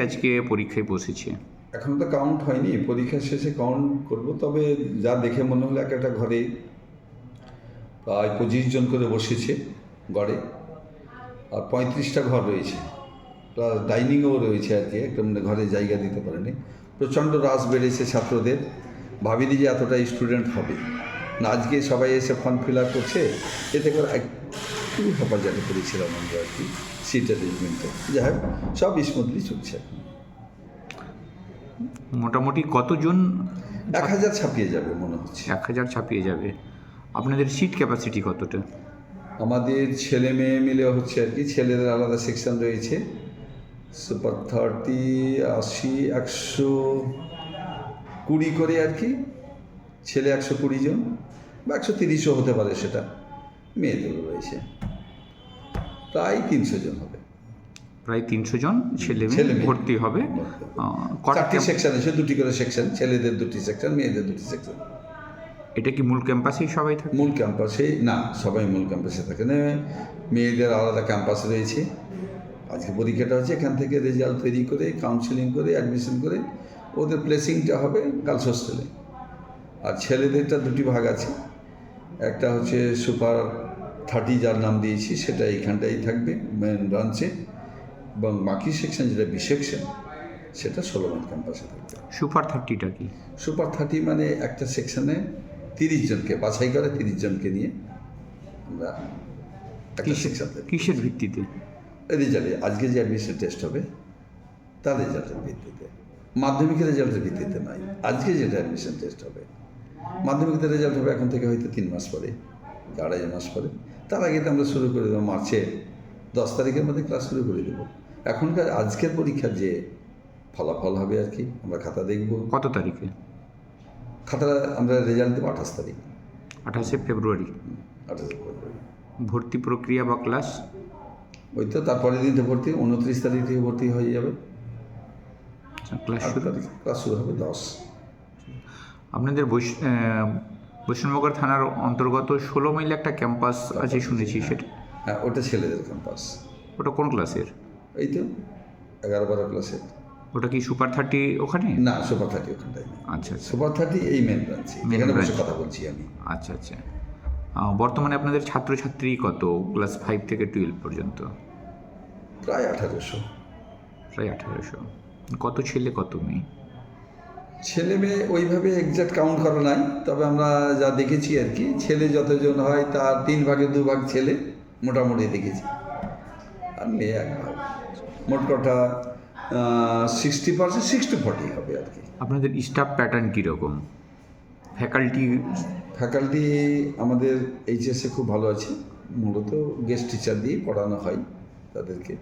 আজকে পরীক্ষায় বসেছে? এখন তো কাউন্ট হয়নি, পরীক্ষা শেষে কাউন্ট করব, তবে যা দেখে মনে হলো এক একটা ঘরে প্রায় পঁচিশ জন করে বসেছে গড়ে আর পঁয়ত্রিশটা ঘর রয়েছে। প্লাস ডাইনিংও রয়েছে আর কি একটা ঘরে জায়গা দিতে পারেনি। প্রচণ্ড রাস বেড়েছে ছাত্রদের। ভাবিনি যে এতটা স্টুডেন্ট হবে। না, আজকে সবাই এসে ফর্ম ফিল আপ করছে, এতে করে একটু হেফাজতে করেছিলাম আমরা আর কি। সিট অ্যারেঞ্জমেন্টে যাই হোক সব স্মুথলি চলছে। মোটামুটি কতজন? এক হাজার ছাপিয়ে যাবে মনে হচ্ছে। এক হাজার ছাপিয়ে যাবে। আপনাদের সিট ক্যাপাসিটি কতটা? আমাদের ছেলে মেয়ে মিলে হচ্ছে আর কি ছেলেদের আলাদা সেকশন রয়েছে। সুপার থার্টি আশি একশো কুড়ি করে আর কি ছেলে একশো কুড়ি জন বা একশো তিরিশও হতে পারে সেটা। মেয়েদেরও রয়েছে। প্রায় তিনশো জন হবে। প্রায় তিনশো জন ছেলে মেয়ে। ভর্তি হবে। চারটি সেকশন আছে দুটি করে সেকশন ছেলেদের দুটি সেকশন মেয়েদের দুটি সেকশন এটা কি মূল ক্যাম্পাসেই সবাই থাকে? মূল ক্যাম্পাসে না সবাই মূল ক্যাম্পাসে থাকে। না মেয়েদের আলাদা ক্যাম্পাস রয়েছে। আজকে পরীক্ষাটা হচ্ছে এখান থেকে রেজাল্ট তৈরি করে কাউন্সিলিং করে অ্যাডমিশন করে ওদের প্লেসিংটা হবে গার্লস হোস্টেলে আর ছেলেদেরটা দুটি ভাগ আছে। একটা হচ্ছে সুপার থার্টি যার নাম দিয়েছি সেটা এইখানটাই থাকবে মেন ব্রাঞ্চে এবং বাকি সেকশন যেটা বি সেকশন সেটা ষোলোমান ক্যাম্পাসে থাকবে। সুপার থার্টিটা কি? সুপার থার্টি মানে একটা সেকশনে তিরিশ জনকে বাছাই করে তিরিশ জনকে নিয়ে আমরা একটা সেকশন কিসের ভিত্তিতে? রেজাল্টে আজকে যে অ্যাডমিশন টেস্ট হবে তার রেজাল্টের ভিত্তিতে। মাধ্যমিকের রেজাল্টের ভিত্তিতে নাই আজকে যেটা অ্যাডমিশন টেস্ট হবে মাধ্যমিকের রেজাল্ট হবে এখন থেকে হয়তো তিন মাস পরে আড়াই মাস পরে। তার আগে তো আমরা শুরু করে দেবো মার্চে দশ তারিখের মধ্যে ক্লাস শুরু করে দেবো। এখনকার আজকের পরীক্ষার যে ফলাফল হবে আর কি আমরা খাতা দেখব। কত তারিখে? খাতা আমরা রেজাল্ট দেবো আঠাশ তারিখ। আঠাশে ফেব্রুয়ারি। আঠাশ ফেব্রুয়ারি। ভর্তি প্রক্রিয়া বা ক্লাস ওই তো তারপরের দিন থেকে ভর্তি উনত্রিশ তারিখ থেকে ভর্তি হয়ে যাবে। ক্লাস আট শুরু? ক্লাস শুরু হবে দশ। আপনাদের বৈশ বৈষ্ণবনগর থানার অন্তর্গত ষোলো মাইল একটা ক্যাম্পাস আছে শুনেছি সেটা। হ্যাঁ ওটা ছেলেদের ক্যাম্পাস। ওটা কোন ক্লাসের? এই তো এগারো বারো ক্লাসের। ওটা কি সুপার থার্টি ওখানে? না সুপার থার্টি ওখানটাই আচ্ছা আচ্ছা। সুপার থার্টি এই মেন ব্রাঞ্চে Main এখানে বসে কথা বলছি আমি। আচ্ছা আচ্ছা। বর্তমানে আপনাদের ছাত্রছাত্রী কত? ক্লাস ফাইভ থেকে টুয়েলভ পর্যন্ত? প্রায় আঠারোশো। প্রায় আঠারোশো। কত ছেলে কত মেয়ে? ছেলে মেয়ে ওইভাবে এক্সাক্ট কাউন্ট করা নাই তবে আমরা যা দেখেছি আর কি ছেলে যতজন হয় তার তিন ভাগে দু ভাগ ছেলে মোটামুটি দেখেছি। আর মেয়ে এক ভাগ। মোট কথা সিক্সটি পার্সেন্ট সিক্সটি ফর্টি হবে আর কি। আপনাদের স্টাফ প্যাটার্ন কীরকম? ফ্যাকাল্টি ফ্যাকাল্টি আমাদের এইচএসে খুব ভালো আছে। মূলত গেস্ট টিচার দিয়েই পড়ানো হয় তাদেরকে।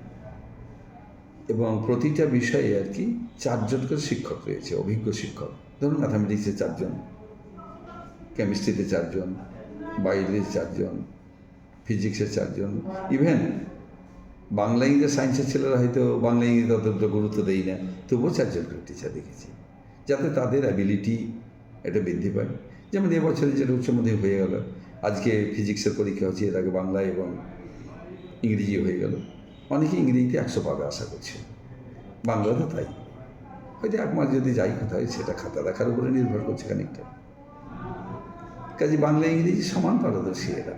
এবং প্রতিটা বিষয়ে আর কি চারজন করে শিক্ষক রয়েছে, অভিজ্ঞ শিক্ষক। ধরুন ম্যাথামেটিক্সে চারজন কেমিস্ট্রিতে চারজন বায়োলজিতে চারজন ফিজিক্সের চারজন ইভেন বাংলা ইংরেজি সায়েন্সের ছেলেরা হয়তো বাংলা ইংরেজি ততটা গুরুত্ব দেয় না, তবুও চারজন করে টিচার দেখেছি, যাতে তাদের অ্যাবিলিটি এটা বৃদ্ধি পায়। যেমন এবছরে যেটা উচ্চ হয়ে গেল, আজকে ফিজিক্সের পরীক্ষা হচ্ছে, এর আগে বাংলা এবং ইংরেজি হয়ে গেল। অনেকে ইংরেজিতে একশো পাবে আশা করছে। বাংলাতে তাই। হয়তো এক মাস যদি যাই কোথায় সেটা খাতা দেখার উপরে নির্ভর করছে খানিকটা। কাজে বাংলা ইংরেজি সমান পারদর্শী এরা।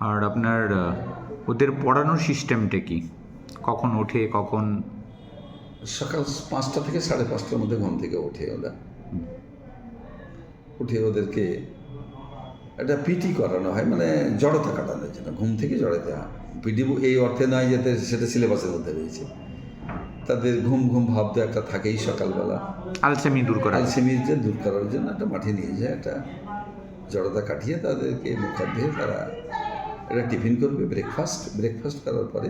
আর আপনার ওদের পড়ানোর সিস্টেমটা কি? কখন ওঠে কখন? সকাল পাঁচটা থেকে সাড়ে পাঁচটার মধ্যে ঘুম থেকে ওঠে ওরা। উঠে ওদেরকে একটা পিটি করানো হয় মানে জড়তা কাটানোর জন্য ঘুম থেকে জড়াতে। হয় পিটি এই অর্থে নয় যাতে সেটা সিলেবাসের মধ্যে রয়েছে। তাদের ঘুম ঘুম ভাব তো একটা থাকেই সকালবেলা। আলসেমি দূর করা। আলসেমিতে দূর করার জন্য একটা মাঠে নিয়ে যায় একটা জড়তা কাটিয়ে তাদেরকে মুখাধ্যে তারা একটা টিফিন করবে ব্রেকফাস্ট ব্রেকফাস্ট করার পরে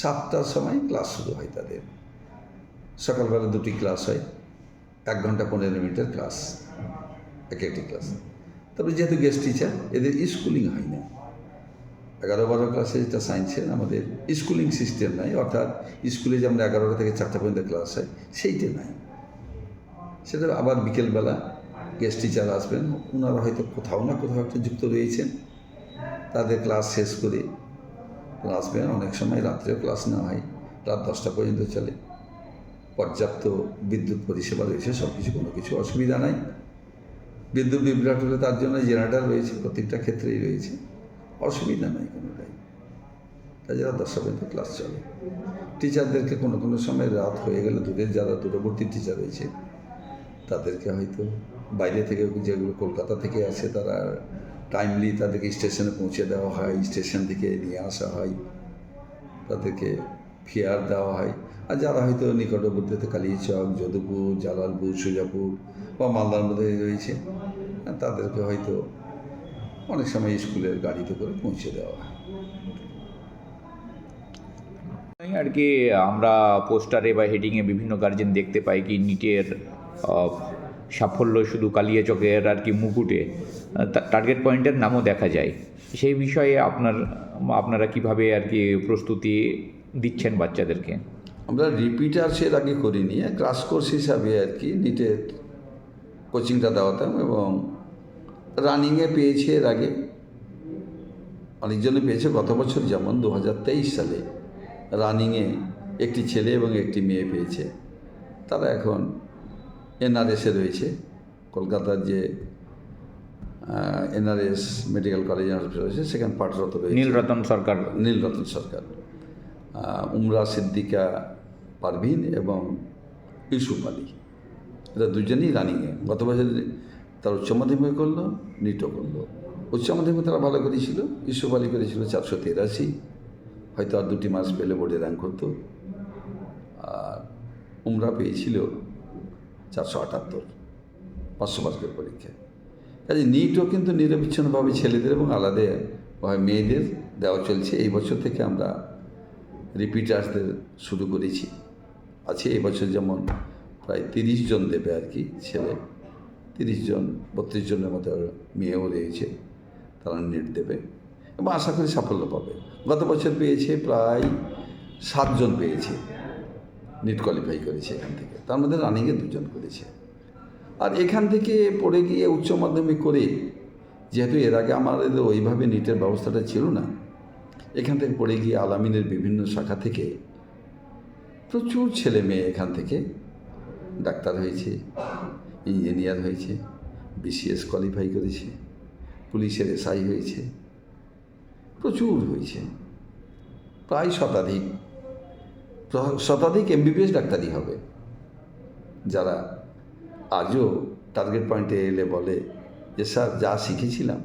সাতটার সময় ক্লাস শুরু হয় তাদের। সকালবেলা দুটি ক্লাস হয় এক ঘণ্টা পনেরো মিনিটের ক্লাস এক একটি ক্লাস তবে যেহেতু গেস্ট টিচার এদের স্কুলিং হয় না। এগারো বারো ক্লাসে যেটা সায়েন্সের আমাদের স্কুলিং সিস্টেম নাই, অর্থাৎ স্কুলে যেমন এগারোটা থেকে চারটা পর্যন্ত ক্লাস হয়, সেইটা নাই। সেটা আবার বিকেলবেলা গেস্ট টিচার আসবেন ওনারা হয়তো কোথাও না কোথাও একটা যুক্ত রয়েছেন, তাদের ক্লাস শেষ করে আসবেন। অনেক সময় রাত্রেও ক্লাস না হয়, রাত দশটা পর্যন্ত চলে। পর্যাপ্ত বিদ্যুৎ পরিষেবা রয়েছে সব কিছু কোনো কিছু অসুবিধা নাই। বিদ্যুৎ বিভ্রাট হলে তার জন্য জেনারেটার রয়েছে, প্রত্যেকটা ক্ষেত্রেই রয়েছে। অসুবিধা নাই কোনোটাই। তাছাড়া দশটা পর্যন্ত ক্লাস চলে। টিচারদেরকে কোনো কোনো সময় রাত হয়ে গেলে দূরের যারা দূরবর্তী টিচার রয়েছে, তাদেরকে হয়তো বাইরে থেকে যেগুলো কলকাতা থেকে আসে তারা টাইমলি তাদেরকে স্টেশনে পৌঁছে দেওয়া হয় স্টেশন থেকে নিয়ে আসা হয়। তাদেরকে ফেয়ার দেওয়া হয়। আর যারা হয়তো নিকটবর্তীতে কালিয়াচক যদুপুর, জালালপুর, সুজাপুর বা মালদার মধ্যে রয়েছে তাদেরকে হয়তো অনেক সময় স্কুলের গাড়িতে করে পৌঁছে দেওয়া হয়। আর কি, আমরা পোস্টারে বা হেডিংয়ে বিভিন্ন গার্জেন দেখতে পাই কি নিটের সাফল্য শুধু কালিয়াচকের আর কি মুকুটে টার্গেট পয়েন্টের নামও দেখা যায়। সেই বিষয়ে আপনার, আপনারা কীভাবে আর কি প্রস্তুতি দিচ্ছেন বাচ্চাদেরকে? আমরা রিপিটার সের আগে করিনি। ক্লাস কোর্স হিসাবে আর কি নিটের কোচিংটা দেওয়াতাম এবং রানিংয়ে পেয়েছে এর আগে। অনেকজনে পেয়েছে গত বছর যেমন দু হাজার তেইশ সালে রানিংয়ে একটি ছেলে এবং একটি মেয়ে পেয়েছে। তারা এখন এনআরএসে রয়েছে। কলকাতার যে এনআরএস মেডিকেল কলেজ হসপিটাল রয়েছে সেখানে পাঠরত রয়েছে। নীলরতন সরকার। নীলরতন সরকার। উমরা, সিদ্দিকা, পারভিন এবং ইউসুফ আলী। এরা দুজনেই রানিংয়ে গত বছর তার উচ্চ মাধ্যমিক করল নিটও করল। উচ্চ মাধ্যমিক তারা ভালো করেছিল। ইউসুফ আলী করেছিল চারশো তেরাশি। হয়তো আর দুটি মাস পেলে বোর্ডে র্যাঙ্ক করতো। আর উমরা পেয়েছিল চারশো আটাত্তর, পাঁচশো মার্কের পরীক্ষায় কাজে নিটও কিন্তু নিরবিচ্ছিন্নভাবে ছেলেদের এবং আলাদাভাবে মেয়েদের দেওয়া চলছে। এই বছর থেকে আমরা রিপিটার্সদের শুরু করেছি। আছে এবছর যেমন প্রায় তিরিশ জন দেবে আর কি ছেলে, তিরিশ জন, বত্রিশ জনের মতো মেয়েও রয়েছে, তারা নেট দেবে এবং আশা করি সাফল্য পাবে। গত বছর পেয়েছে প্রায় সাতজন পেয়েছে নিট কোয়ালিফাই করেছে এখান থেকে। তার মধ্যে রানিংয়ে দুজন করেছে। আর এখান থেকে পড়ে গিয়ে উচ্চ মাধ্যমিক করে, যেহেতু এর আগে আমাদের ওইভাবে নিটের ব্যবস্থাটা ছিল না এখান থেকে পড়ে গিয়ে আলামিনের বিভিন্ন শাখা থেকে প্রচুর ছেলে মেয়ে এখান থেকে ডাক্তার হয়েছে, ইঞ্জিনিয়ার হয়েছে বিসিএস কোয়ালিফাই করেছে, পুলিশের এসআই হয়েছে, প্রচুর হয়েছে। প্রায় শতাধিক শতাধিক এমবিবিএস ডাক্তারই হবে। যারা আজও টার্গেট পয়েন্টে এলে বলে যে, স্যার, যা শিখেছিলাম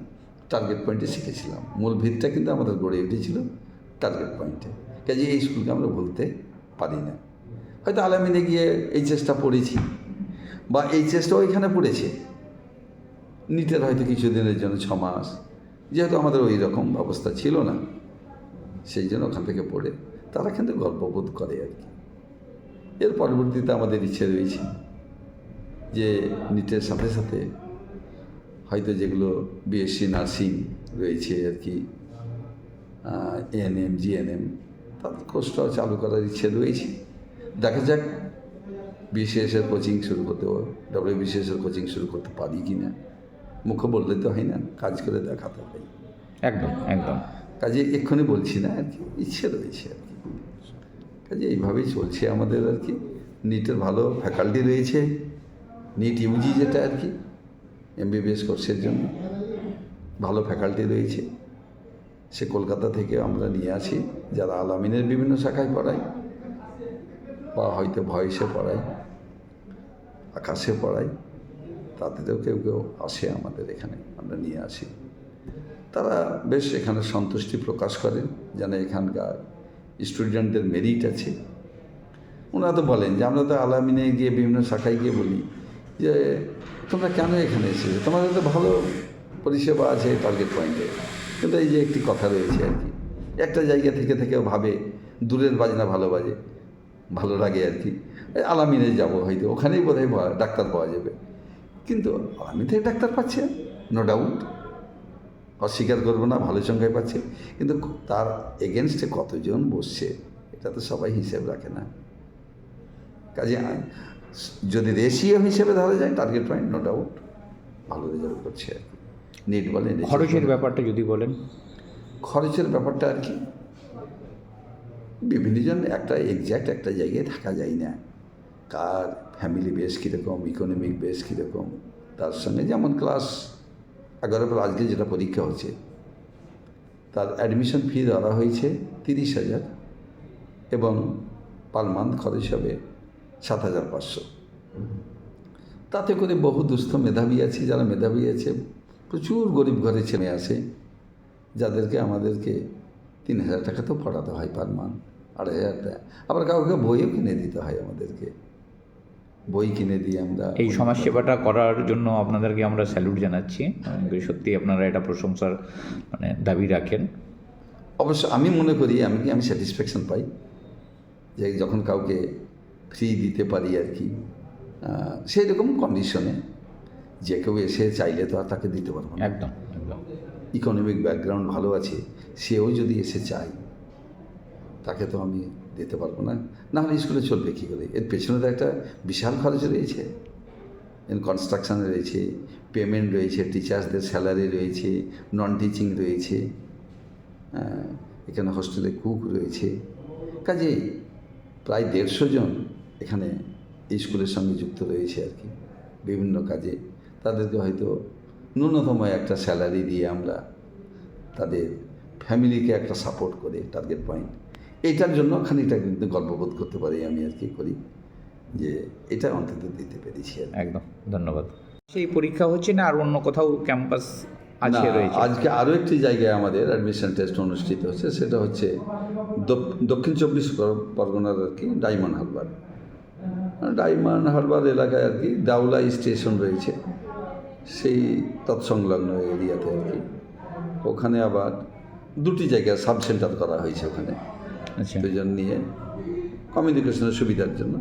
টার্গেট পয়েন্টে শিখেছিলাম। মূল ভিতটা কিন্তু আমাদের গড়ে উঠেছিল টার্গেট পয়েন্টে কাজে এই স্কুলকে আমরা বলতে পারি না। হয়তো আলামিনে গিয়ে এই চেষ্টা পড়েছি বা এই চেষ্টাও এখানে পড়েছে। নিটের হয়তো কিছুদিনের জন্য ছ মাস যেহেতু আমাদের ওই রকম ব্যবস্থা ছিল না, সেই জন্য ওখান থেকে পড়ে তারা কিন্তু গর্ববোধ করে আর কি। এর পরবর্তীতে আমাদের ইচ্ছে রয়েছে যে নিটের সাথে সাথে হয়তো যেগুলো বিএসসি নার্সিং রয়েছে আর কি এএনএম জিএনএম তাদের কোর্সটাও চালু করার ইচ্ছে রয়েছে। দেখা যাক বিসিএসের কোচিং শুরু করতে ডব্লিউ বিসিএসের কোচিং শুরু করতে পারি কি না। মুখে বললে তো হয় না কাজ করে দেখাতে হয় একদম একদম। কাজে এক্ষুনি বলছি না আর কি ইচ্ছে রয়েছে আর কি। কাজে এইভাবেই চলছে আমাদের আর কি নিটের ভালো ফ্যাকাল্টি রয়েছে নিট ইউজি যেটা আর কি এমবিবিএস কোর্সের জন্য। ভালো ফ্যাকাল্টি রয়েছে। সে কলকাতা থেকে আমরা নিয়ে আসি। যারা আলামিনের বিভিন্ন শাখায় পড়ায়, বা হয়তো ভয়েসে পড়ায়, আকাশে পড়ায়, তাদেরও কেউ কেউ আসে আমাদের এখানে, আমরা নিয়ে আসি। তারা বেশ এখানে সন্তুষ্টি প্রকাশ করেন, যেন এখানকার স্টুডেন্টদের মেরিট আছে। ওনারা তো বলেন যে, আমরা তো আলামিনে গিয়ে বিভিন্ন শাখায় গিয়ে বলি। যে তোমরা কেন এখানে এসেছ? তোমাদের তো ভালো পরিষেবা আছে টার্গেট পয়েন্টে কিন্তু এই যে একটি কথা রয়েছে আর কি। একটা জায়গা থেকে থেকেও ভাবে, দূরের বাজনা ভালো বাজে, ভালো লাগে আর কি। আলামিনে যাব হয়তো, ওখানেই বোধহয় ভা- ডাক্তার পাওয়া যাবে। কিন্তু আলামিন থেকে ডাক্তার পাচ্ছে নো ডাউট অস্বীকার করব না, ভালো সংখ্যায় পাচ্ছে। কিন্তু তার এগেনস্টে কতজন বসছে, এটা তো সবাই হিসেব রাখে না। কাজে যদি রেশিও হিসেবে ধরা যায় টার্গেট পয়েন্ট নো ডাউট ভালো রেজাল্ট করছে আর কি। নিট বলেন খরচের ব্যাপারটা যদি বলেন। খরচের ব্যাপারটা আর কি বিভিন্ন জন একটা এক্স্যাক্ট একটা জায়গায় থাকা যায় না। কার ফ্যামিলি বেস কীরকম ইকোনমিক বেস কীরকম তার সঙ্গে যেমন ক্লাস এগারো পর আজকে যেটা পরীক্ষা হচ্ছে তার অ্যাডমিশন ফি ধরা হয়েছে তিরিশ হাজার এবং পার মান্থ খরচ হবে সাত হাজার পাঁচশো। তাতে করে বহু দুস্থ মেধাবী আছে যারা মেধাবী আছে প্রচুর গরিব ঘরে ছেলে আসে যাদেরকে আমাদেরকে তিন হাজার টাকা তো পড়াতে হয় পার মান্থ আড়াই হাজার টাকা। আবার কাউকে বইও কিনে দিতে হয় আমাদেরকে। বই কিনে দিয়ে আমরা এই সমাজ সেবাটা করার জন্য আপনাদেরকে আমরা স্যালুট জানাচ্ছি। সত্যি আপনারা এটা প্রশংসার মানে দাবি রাখেন। অবশ্য আমি মনে করি আমি কি আমি স্যাটিসফ্যাকশন পাই যে যখন কাউকে ফ্রি দিতে পারি আর কি। সেই রকম কন্ডিশনে যে কেউ এসে চাইলে তো আর তাকে দিতে পারব না। একদম একদম। ইকোনমিক ব্যাকগ্রাউন্ড ভালো আছে সেও যদি এসে চায় তাকে তো আমি দিতে পারব না। না হলে স্কুলে চলবে কী করে? এর পেছনে তো একটা বিশাল খরচ রয়েছে। এর কনস্ট্রাকশান রয়েছে পেমেন্ট রয়েছে টিচার্সদের স্যালারি রয়েছে নন টিচিং রয়েছে এখানে হোস্টেলে কুক রয়েছে। কাজে প্রায় দেড়শো জন এখানে এই স্কুলের সঙ্গে যুক্ত রয়েছে আর কি বিভিন্ন কাজে। তাদেরকে হয়তো ন্যূনতম একটা স্যালারি দিয়ে আমরা তাদের ফ্যামিলিকে একটা সাপোর্ট করে টার্গেট পয়েন্ট এইটার জন্য খানিকটা কিন্তু গর্ববোধ করতে পারি আমি আর কি করি যে এটা অন্তত দিতে পেরেছি আর একদম ধন্যবাদ। সেই পরীক্ষা হচ্ছে না আর অন্য কোথাও ক্যাম্পাস আছে রয়েছে? আজকে আরও একটি জায়গায় আমাদের অ্যাডমিশন টেস্ট অনুষ্ঠিত হচ্ছে সেটা হচ্ছে দক্ষিণ চব্বিশ পরগনার আর কি ডায়মন্ড হারবার। ডায়মন্ড হারবার এলাকায় আর কি দাউলা স্টেশন রয়েছে। সেই তৎসংলগ্ন এরিয়াতে আর কি। ওখানে আবার দুটি জায়গায় সাব সেন্টার করা হয়েছে ওখানে। আচ্ছা। দুজন নিয়ে কমিউনিকেশনের সুবিধার জন্য।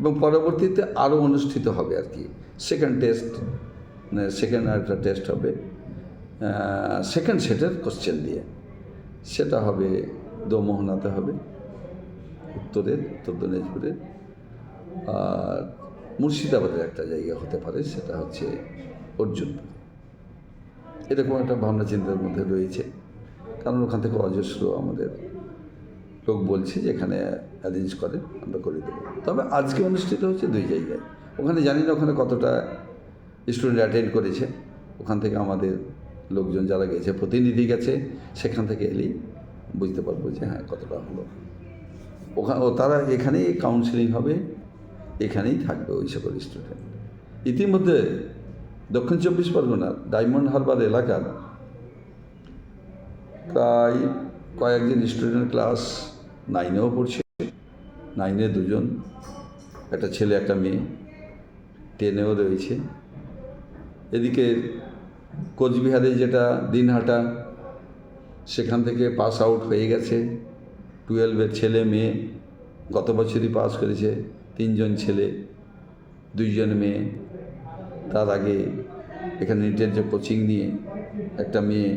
এবং পরবর্তীতে আরও অনুষ্ঠিত হবে আর কি। সেকেন্ড টেস্ট সেকেন্ড একটা টেস্ট হবে। সেকেন্ড সেটের কোশ্চেন দিয়ে। সেটা হবে দোমোহনাতে হবে। উত্তরের উত্তর দিনাজপুরের। আর মুর্শিদাবাদের একটা জায়গা হতে পারে, সেটা হচ্ছে অর্জুন এরকম একটা ভাবনা চিন্তার মধ্যে রয়েছে। কারণ ওখান থেকে অজস্র আমাদের লোক বলছে যে এখানে অ্যারেঞ্জ করে আমরা করে দেবো। তবে আজকে অনুষ্ঠিত হচ্ছে দুই জায়গায়। ওখানে জানি না ওখানে কতটা স্টুডেন্ট অ্যাটেন্ড করেছে। ওখান থেকে আমাদের লোকজন যারা গেছে, প্রতিনিধি গেছে, সেখান থেকে এলেই বুঝতে পারব যে হ্যাঁ কতটা হলো। ওখানে ও তারা এখানেই কাউন্সিলিং হবে। এখানেই থাকবে ওই সকল স্টুডেন্ট ইতিমধ্যে দক্ষিণ চব্বিশ পরগনার ডায়মন্ড হারবার এলাকার প্রায় কয়েকজন স্টুডেন্ট ক্লাস নাইনেও পড়ছে। নাইনে দুজন, একটা ছেলে, একটা মেয়ে, টেনেও রয়েছে। এদিকে কোচবিহারে যেটা দিনহাটা, সেখান থেকে পাস আউট হয়ে গেছে। টুয়েলভের ছেলে, মেয়ে গত বছরই পাস করেছে। তিনজন ছেলে, দুইজন মেয়ে। তার আগে এখানে নিটের যে কোচিং নিয়ে একটা মেয়ে,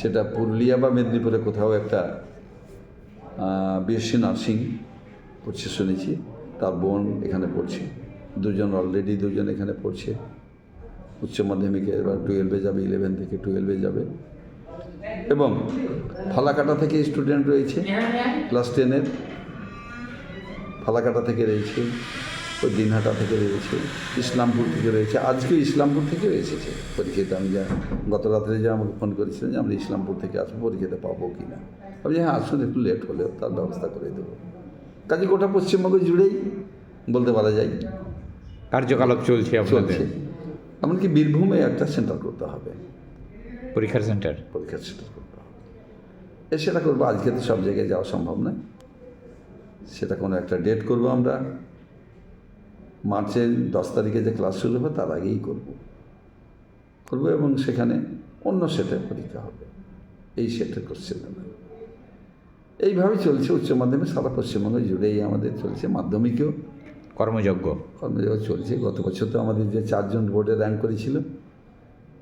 সেটা পুরুলিয়া বা মেদিনীপুরে কোথাও একটা বিএসসি নার্সিং পড়ছে শুনেছি। তার বোন এখানে পড়ছে। দুজন অলরেডি দুজন এখানে পড়ছে। উচ্চ মাধ্যমিকে এবার টুয়েলভে যাবে ইলেভেন থেকে টুয়েলভে যাবে। এবং ফালাকাটা থেকে স্টুডেন্ট রয়েছে ক্লাস টেনের ফালাকাটা থেকে রয়েছে ওই দিনহাটা থেকে রয়েছে ইসলামপুর থেকে রয়েছে। আজকে ইসলামপুর থেকে এসেছে পরীক্ষাতে। আমি যা গত রাত্রে যে আমাকে ফোন করেছিলেন যে আমরা ইসলামপুর থেকে আসব পরীক্ষাতে পাবো কি না আমি হ্যাঁ আসুন একটু লেট হলেও তার ব্যবস্থা করে দেবো। কাজে গোটা পশ্চিমবঙ্গ জুড়েই বলতে পারা যায়। কার্যকলাপ চলছে চলছে। এমনকি বীরভূমে একটা সেন্টার করতে হবে। পরীক্ষার সেন্টার পরীক্ষার সেন্টার করতে হবে। এ সেটা করব আজকে তো সব জায়গায় যাওয়া সম্ভব নয়। সেটা কোনো একটা ডেট করব আমরা। মার্চের দশ তারিখে যে ক্লাস শুরু হবে তার আগেই করব। করব এবং সেখানে অন্য সেটে পরীক্ষা হবে। এই সেটের কোশ্চেন হবে। এইভাবে চলছে উচ্চ মাধ্যমিক সারা পশ্চিমবঙ্গ জুড়েই আমাদের চলছে মাধ্যমিকেও। কর্মযজ্ঞ। কর্মযোগ চলছে। গত বছর তো আমাদের যে চারজন বোর্ডে র্যাঙ্ক করেছিল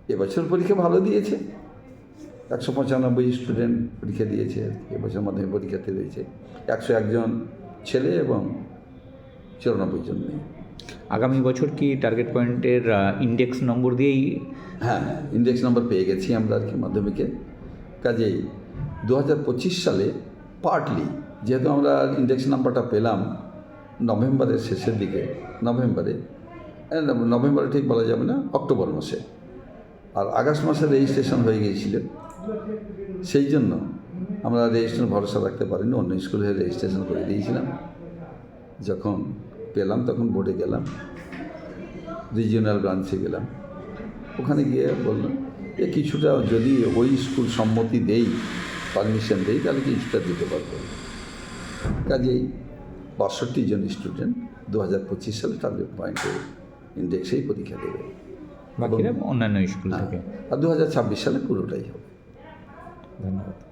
এবছর পরীক্ষা ভালো দিয়েছে। একশো পঁচানব্বই স্টুডেন্ট পরীক্ষা দিয়েছে আর কি। এবছর মাধ্যমিক পরীক্ষাতে রয়েছে একশো একজন ছেলে এবং চুরানব্বই জন মেয়ে। আগামী বছর কি টার্গেট পয়েন্টের ইন্ডেক্স নম্বর দিয়েই? হ্যাঁ ইন্ডেক্স নম্বর পেয়ে গেছি আমরা আর কি মাধ্যমিকে। কাজেই দু হাজার পঁচিশ সালে পার্টলি যেহেতু আমরা ইন্ডেক্স নাম্বারটা পেলাম নভেম্বরের শেষের দিকে নভেম্বরে এ, নভেম্বরে ঠিক বলা যাবে না অক্টোবর মাসে। আর আগস্ট মাসে রেজিস্ট্রেশন হয়ে গিয়েছিল। সেই জন্য আমরা রেজিস্ট্রেশন ভরসা রাখতে পারিনি। অন্য স্কুলে রেজিস্ট্রেশন করে দিয়েছিলাম। যখন পেলাম তখন বোর্ডে গেলাম। রিজিওনাল ব্রাঞ্চে গেলাম। ওখানে গিয়ে বললাম যে কিছুটা যদি ওই স্কুল সম্মতি দেই পারমিশন দেই তাহলে কিছুটা দিতে পারব। কাজেই বাষট্টি জন স্টুডেন্ট দু হাজার পঁচিশ সালে টার্গেট পয়েন্টে ইন্ডেক্সেই পরীক্ষা দেবে। অন্যান্য স্কুল হ্যাঁ। থেকে। আর দু হাজার ছাব্বিশ সালে পুরোটাই হবে। ধন্যবাদ